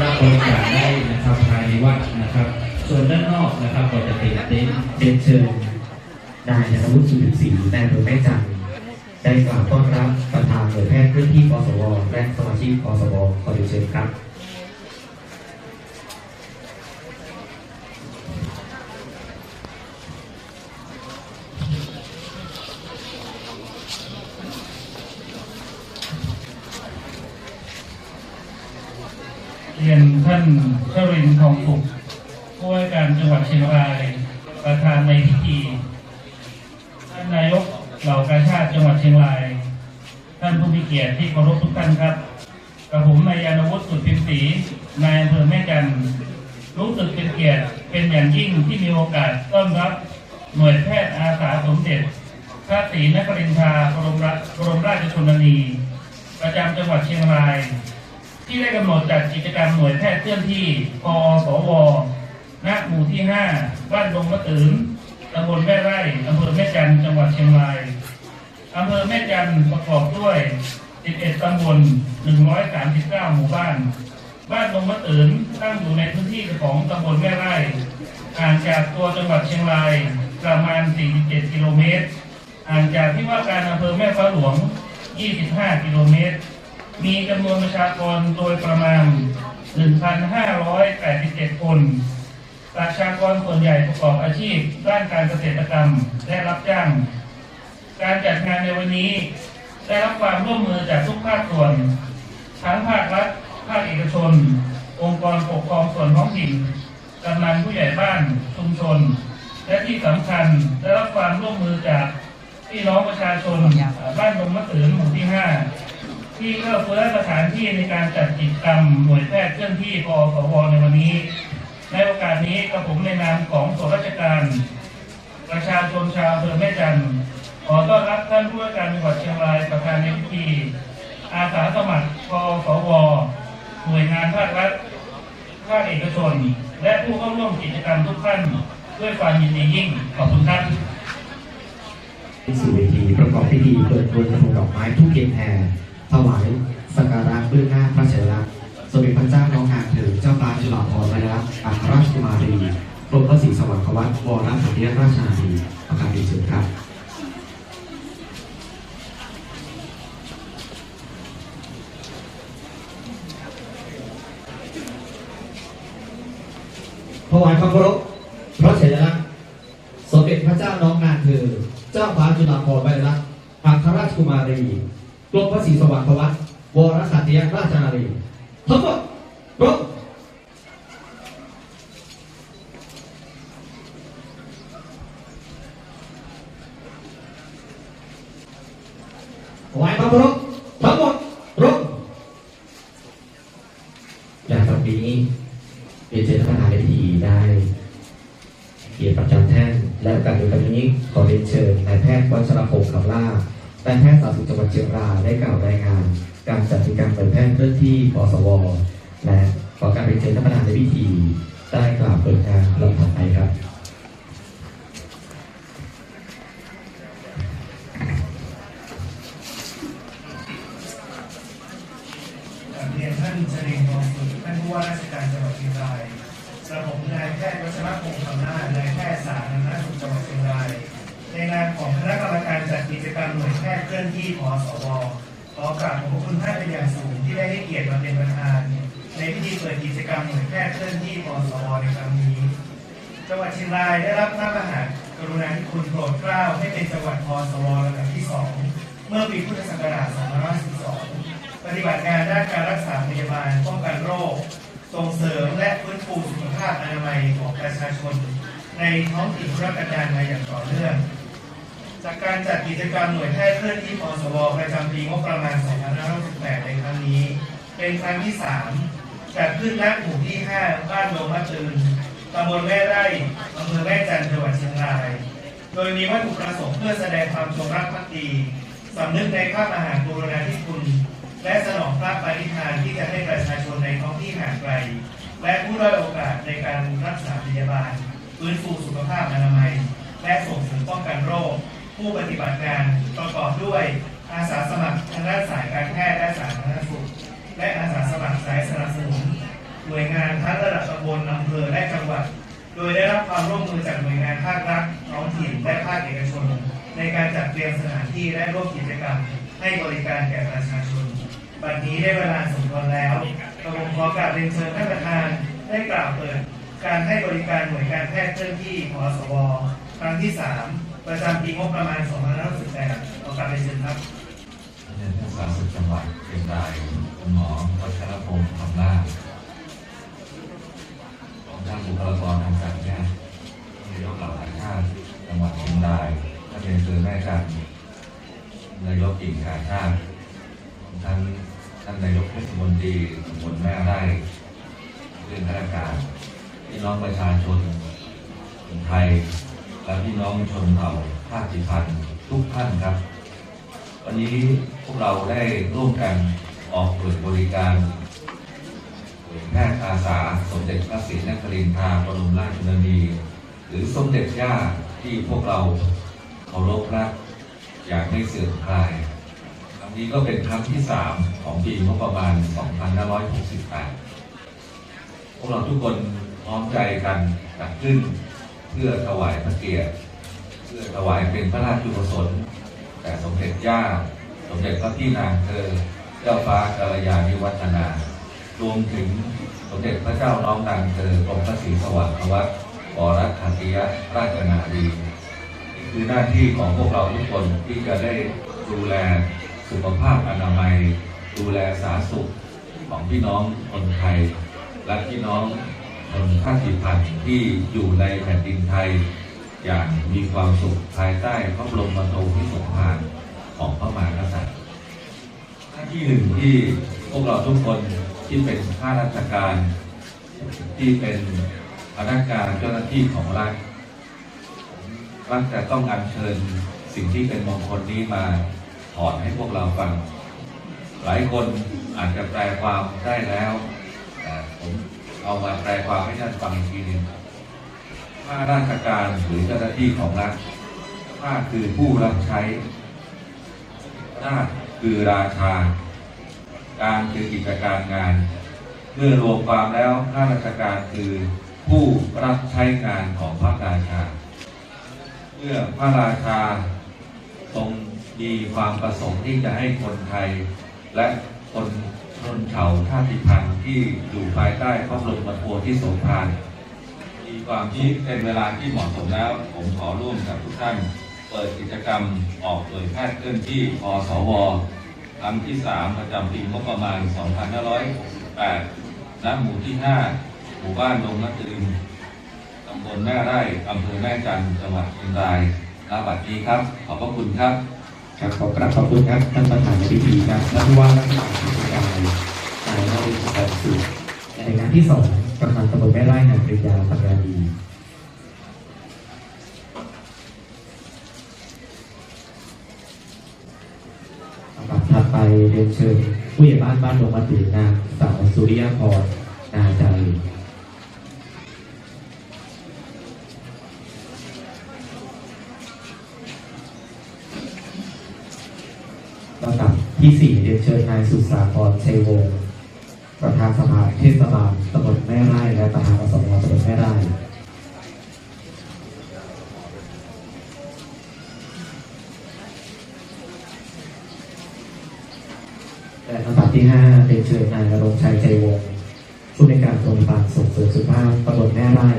รับบริจาคได้นะครับภายในวัดนะครับ ส่วนด้านนอกนะครับก็จะเป็นเต็นท์เรียนเชิญนายธนวุฒิสุริศรีนายหลวงแม่จันทร์ได้กล่าวต้อนรับประธานหน่วยแพทย์เคลื่อนที่ปสวและสมาชิกปสวขอเรียนเชิญครับ เรียนท่านชรินทองสุขผู้ว่าการจังหวัดเชียงราย ประธานในพิธี ท่านนายกเหล่ากาชาติจังหวัดเชียงราย ท่านผู้มีเกียรติที่เคารพทุกท่านครับกระผมนายยานวุฒิสุดพิมพ์ศรีนายอำเภอแม่จันรู้สึกเป็นเกียรติเป็นอย่างยิ่งที่มีโอกาสต้อนรับหน่วยแพทย์อาสาสมเด็จพระศรีนครินทราบรมราบรมราชชนนี ประจำจังหวัดเชียงราย ที่ได้กำหนดจัดกิจกรรมหน่วยแพทย์เคลื่อนที่กสวณหมู่ที่ 5 บ้านดงมะตืนตำบลแม่ไร่อำเภอแม่จันจังหวัดเชียงรายอำเภอแม่จันประกอบด้วย 11 ตำบล 139 หมู่บ้าน บ้านดงมะตืนตั้งอยู่ในพื้นที่ของตำบลแม่ไร่ห่างจากตัวจังหวัดเชียงรายประมาณ 47 กิโลเมตรห่างจากที่ว่าการอำเภอแม่ฟ้าหลวง 25 กิโลเมตร มีจำนวนประชากรโดยประมาณ 1,587 คน ประชากรส่วนใหญ่ประกอบอาชีพด้านการเกษตรกรรมและรับจ้าง การจัดงานในวันนี้ ได้รับความร่วมมือจากทุกภาคส่วน ทั้งภาครัฐ ภาคเอกชน องค์กรปกครองส่วนท้องถิ่นกำนันผู้ใหญ่บ้าน ชุมชน และที่สำคัญได้รับความร่วมมือจากพี่น้องประชาชนบ้านดงมะตืนหมู่ที่ 5 ที่เอื้อเฟื้อสถานที่ในการจัดกิจกรรมหน่วยแพทย์เคลื่อนที่กสวในวันนี้ ในโอกาสนี้กระผมในนามของส่วนราชการ ประชาชนชาวอำเภอแม่จันทร์ขอต้อนรับท่านผู้ว่าการจังหวัดเชียงรายประธานในพิธีอาสาสมัครกสวหน่วยงานภาครัฐภาคเอกชน และผู้เข้าร่วมกิจกรรมทุกท่านด้วยความยินดียิ่งขอบคุณครับสู่เวทีประกอบพิธีเปิดโดยกระทงดอกไม้ทุกเทียนแพร ถวายสักการะเบื้องหน้าพระเฉลักษณ์สมเด็จพระเจ้าน้องนางเถิดเจ้าฟ้าจุฬาภรณ์วลัยลักษณ์อัครราชกุมารีกรมพระศรีสวัสดิ์วัฒน์วรสันติราชนารีประกาศเรียนเชิญครับถวายความเคารพพระเฉลักษณ์สมเด็จพระเจ้าน้องนางเธอเจ้าฟ้าจุฬาภรณ์วลัยลักษณ์อัครราชกุมารี กรมพระศรีสวัสดิ์วัฒน์วรสัติราชนารีทั้งหมดรบถวความเครพทั้งหมดรบอย่างต่อไปนี้เรียนเชิญท่านประธานในพิธีได้เกียรติประจำแท่นและโอกาสเดียวกันนี้ขอเรียนเชิญนายแพทย์วัชรพงศ์คำล่า นายแพทย์สาธารณสุขจังหวัดเชียงรายได้กล่าวรายงาน การจัดกิจกรรมเปิดแพทย์เคลื่อนที่ปสว และขอการเรียนเชิญท่านประธานในพิธีได้กล่าวเปิดงานลำดับไปครับเรียนท่านเจริญทองสุขท่านผู้ว่าราชการจังหวัดเชียงรายกระผมนายแพทย์วัชรพงศ์คำนาจนายแพทย์สาธารณสุขจังหวัดเชียงราย ในนามของคณะกรรมการจัดกิจกรรมหน่วยแพทย์เคลื่อนที่พสวขอกราบขอบคุณท่านเป็นอย่างสูงที่ได้ให้เกียรติมาเป็นประธาน ในพิธีเปิดกิจกรรมหน่วยแพทย์เคลื่อนที่พสวในครั้งนี้ จังหวัดเชียงรายได้รับพระมหากรุณาธิคุณโปรดเกล้าให้เป็นจังหวัดพสวลำดับที่สองเมื่อปีพุทธศักราช 2512 ปฏิบัติงานด้านการรักษาพยาบาลป้องกันโรค ส่งเสริมและฟื้นฟูสุขภาพอนามัยของประชาชน ในท้องถิ่นรกันดารมาอย่างต่อเนื่อง จากการจัดกิจกรรมหน่วยแพทย์เคลื่อนที่พสวประจำปีงบประมาณ 2568 ในครั้งนี้ เป็นครั้งที่ 3 จัดขึ้นณหมู่ที่ 5 บ้านดงมะตืนตำบลแม่ไร่อำเภอแม่จันทร์จังหวัดเชียงราย โดยมีวัตถุประสงค์เพื่อแสดงความจงรักภักดีสำนึกในพระมหากรุณาธิคุณ และสนองพระปฏิทานที่จะให้ประชาชนในท้องที่ห่างไกล และผู้ด้อยโอกาสในการรักษาพยาบาลฟื้นฟูสุขภาพอนามัย และส่งเสริมป้องกันโรค ผู้ปฏิบัติงานประกอบด้วยอาสาสมัครทางด้านสายการแพทย์และสาธารณสุข และอาสาสมัครสายสนับสนุนหน่วยงานทั้งระดับตำบลอำเภอและจังหวัด โดยได้รับความร่วมมือจากหน่วยงานภาครัฐท้องถิ่นและภาคเอกชน ในการจัดเตรียมสถานที่และร่วมกิจกรรม ให้บริการแก่ประชาชนบัดนี้ได้เวลาสมควรแล้วกระผมขอกราบเรียนเชิญท่านประธานได้กล่าวเปิด การให้บริการหน่วยการแพทย์เคลื่อนที่พสวครั้งที่ 3 ประจำปีงบประมาณ2568ขอกาบเรียนเชิญครับท่านนายทย์สาธารณสุขจังหวัดเชียงรายคุณหมอวัชรพงศ์คำล่าของท่านบุคลากรทางการแพทย์นายกเหล่าทัพชาติจังหวัดเชียงรายท่านเรียนเชิญแม่จันนายกกิ่งกาชาติท่านท่านนายกเทศมนตรีตำบลแม่ไร่เรื่องข้าราชการพี่น้องประชาชนคนไทย และพี่น้องชนเผ่าชาติพันธุ์ทุกท่านครับ วันนี้พวกเราได้ร่วมกันออกเปิดบริการหน่วยแพทย์อาสาสมเด็จพระศรีนครินทราบรมราชชนนี หรือสมเด็จย่าที่พวกเราเคารพรักอย่างไม่เสื่อมคลาย ครั้งนี้ก็เป็นครั้งที่ 3 ของปีงบประมาณ 2568 พวกเราทุกคนพร้อมใจกันจัดขึ้น เพื่อถวายพระเกียรติเพื่อถวายเป็นพระราชกุศลแต่สมเด็จย่าสมเด็จพระพี่นางเธอ เจ้าฟ้ากาลยานิวัฒนารวมถึงสมเด็จพระเจ้าน้องนางเธอกรมพระศรีสว่างวัฒน์วรคันติยราชนารีนี่คือหน้าที่ของพวกเราทุกคนที่จะได้ดูแลสุขภาพอนามัย ดูแลสาธารณสุขของพี่น้องคนไทย และพี่น้อง นชาติพันธุ์ที่อยู่ในแผ่นดินไทย อย่างมีความสุขภายใต้พระบรมโธพิสมภารของพระมหากษัตริย์หน้าที่หนึ่งที่พวกเราทุกคนที่เป็นข้าราชการ ที่เป็นพนักงานเจ้าหน้าที่ของรัฐรัฐจะต้องอัญเชิญสิ่งที่เป็นมงคลนี้มาถอดให้พวกเราฟัง หลายคนอาจจะแปลความได้แล้วแต่ผม เอามาแปลความให้ท่านฟังอีกทีหนึ่งข้าราชการหรือเจ้าหน้าที่ของรัฐข้าคือผู้รับใช้ราชคือราชา การคือกิจการงาน เมื่อรวมความแล้วข้าราชการคือผู้รับใช้งานของพระราชา เมื่อพระราชาทรงมีความประสงค์ที่จะให้คนไทยและคน ชนเผ่าชาติพันธุ์ที่อยู่ภายใต้พระบรมโพธิสมภารมีความคิดเป็นเวลาที่เหมาะสมแล้ว ผมขอร่วมกับทุกท่าน เปิดกิจกรรมออกโดยแพทย์เคลื่อนที่พสวครั้งที่ 3 ประจำปีงบประมาณ 2568ณหมู่ที่ 5 หมู่บ้านดงนักดินตำบลแม่ไร่อำเภอแม่จันจังหวัดเชียงรายณบัดนี้ครับ ขอบพระคุณครับ ครับขอกราบขอบคุณครับท่านประธานในพิธีครับและผู้ว่าราชการจังหวัดนายนายนรินทร์ปันสุในงานที่สองประธานตำบลแม่ไร่นายปริยาปัญญาดีลำดับถัดไปเรียนเชิญผู้ใหญ่บ้านบ้านดงมะตือนางสาวสุริยาพรนาจารีลำดับ ที่สี่เรียนเชิญนายสุสาครชัยวงศ์ประธานสภาเทศบาลตำบลแม่ไร่และประธานอสมตำบลแม่ไร่และลำดับที่ห้าเรียนเชิญนายนรงค์ชัยใจวงศ์ผู้ในการโรงพยาบาลส่งเสริมสุขภาพตำบลแม่ไร่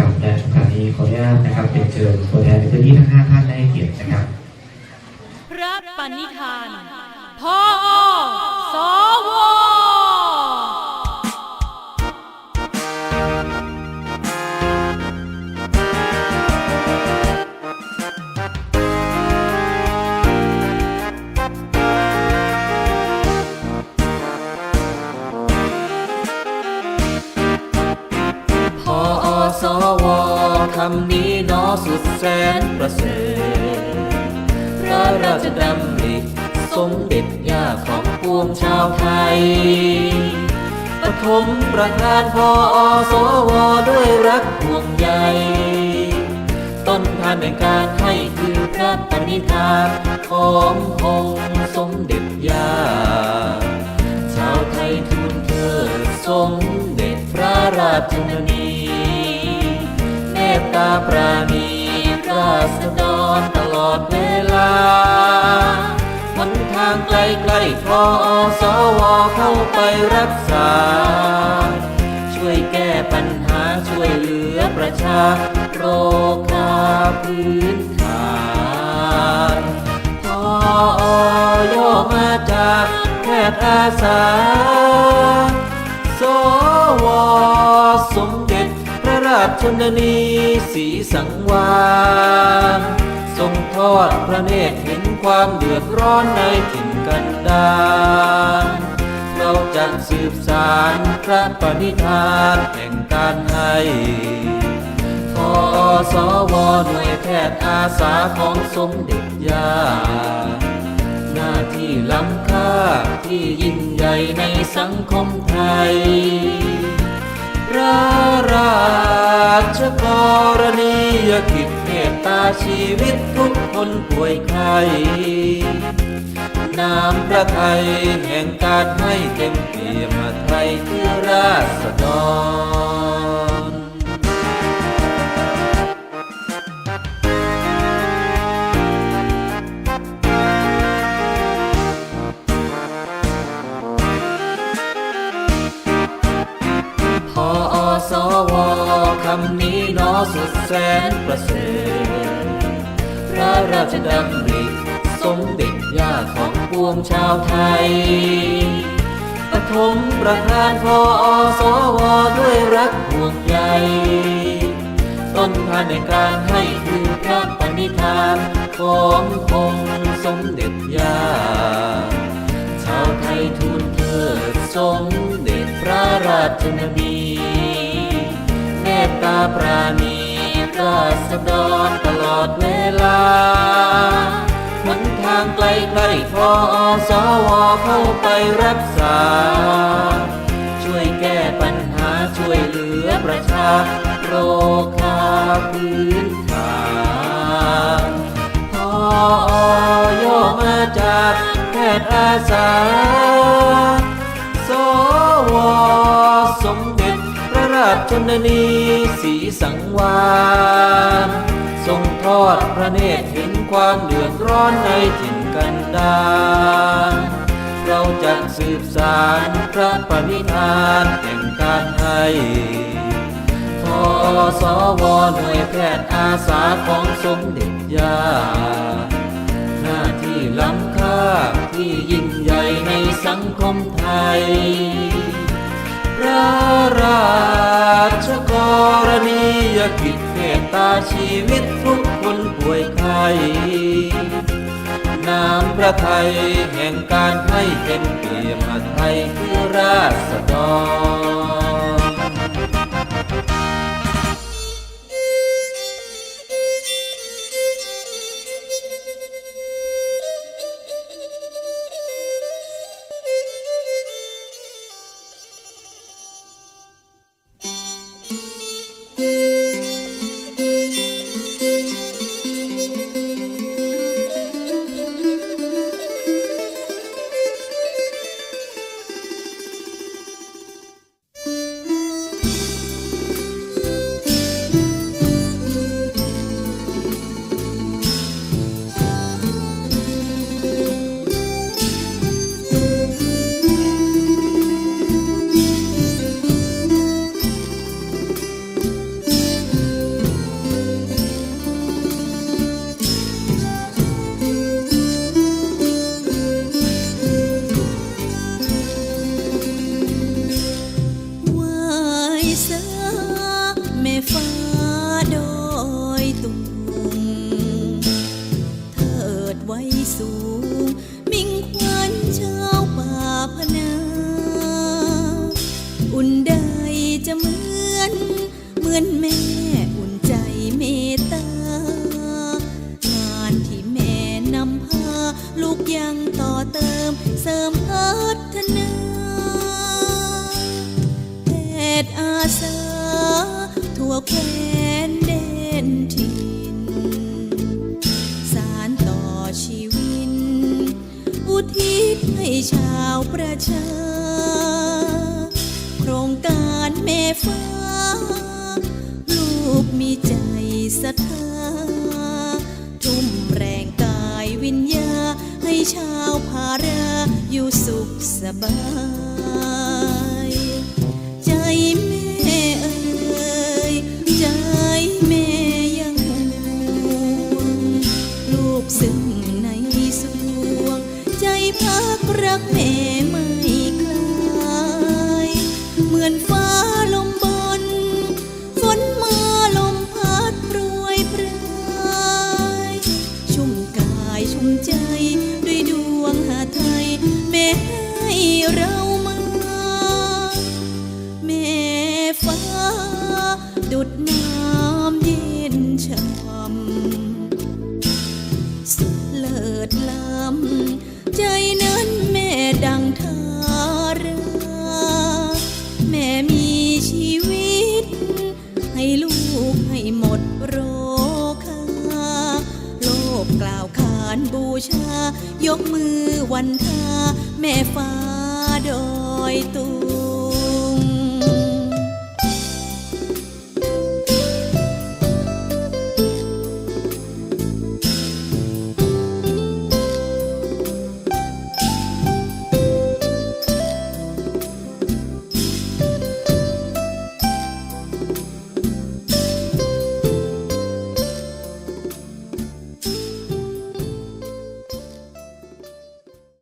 ครับและโอกาสนี้ขออนุญาตนะครับเรียนเชิญตัวแทนในพื้นที่ทั้ง ห้าท่านได้ให้เกียรตินะครับ พระปณิธานพ่อสอ มประธานพออสวด้วยรักห่วงใยต้นทานในการให้คือพระปณิธานขององค์สมเด็จย่าชาวไทยทูลเทิดสมเด็จพระราชนนีเมตตาปราณีราษฎรตลอดเวลา นทางไกลไกลๆพอสวเข้าไปรักษา ช่วยแก้ปัญหาช่วยเหลือประชาโรคาพื้นฐานพอย่อมาจากแพทย์อาสา สวสมเด็จพระราชชนนีศรีสังวานทรงทอดพระเนตรเห็น ความเดือดร้อนในถิ่นกันดารเราจะสืบสารพระปณิธานแห่งการให้พอสวหน่วยแพทย์อาสาของสมเด็จย่าหน้าที่ล้ำค่าที่ยิ่งใหญ่ในสังคมไทย ราชกรณียกิจเมตตาชีวิตทุกคนป่วยไข้น้ำพระไทยแห่งการให้เต็มเปี่ยมไทยคือราษฎร แสนประเสริฐพระราชดำริสมเด็จย่าของปวงชาวไทยปฐมประธานพอสวด้วยรักห่วงใยต้นทานในการให้คือพระปณิธานขององค์สมเด็จย่าชาวไทยทูลเทิดสมเด็จพระราชนนีเมตตาปราณี ษฎรตลอดเวลาหนทางไกลไกลพอสวเข้าไปรักษา ช่วยแก้ปัญหาช่วยเหลือประชาโรคาพื้นฐานพอย่อมาจากแพทย์อาสา ชนนีศรีสังวานทรงทอดพระเนตรเห็นความเดือดร้อนในถิ่นกันดารเราจะสืบสารพระปณิธานแห่งการให้พอสวหน่วยแพทย์อาสาของสมเด็จย่าหน้าที่ล้ำค่าที่ยิ่งใหญ่ในสังคมไทย ระไทยแห่งการให้เป็นเกียรติไทยคือราษฎร 我的 ชาวภาราอยู่สุขสบาย ใจแม่เอ่ยใจแม่ยังห่วงลูกซึ่งในสวง ใจพักรักแม่ไม่คลาย เหมือนฟ้าลมบน ฝนมาลมพัดโปรยปลาย ชุ่มกายชุ่มใจ เรามาแม่ฟ้าดุดน้ำ ยกมือวันทาแม่ฟ้าดอยตุง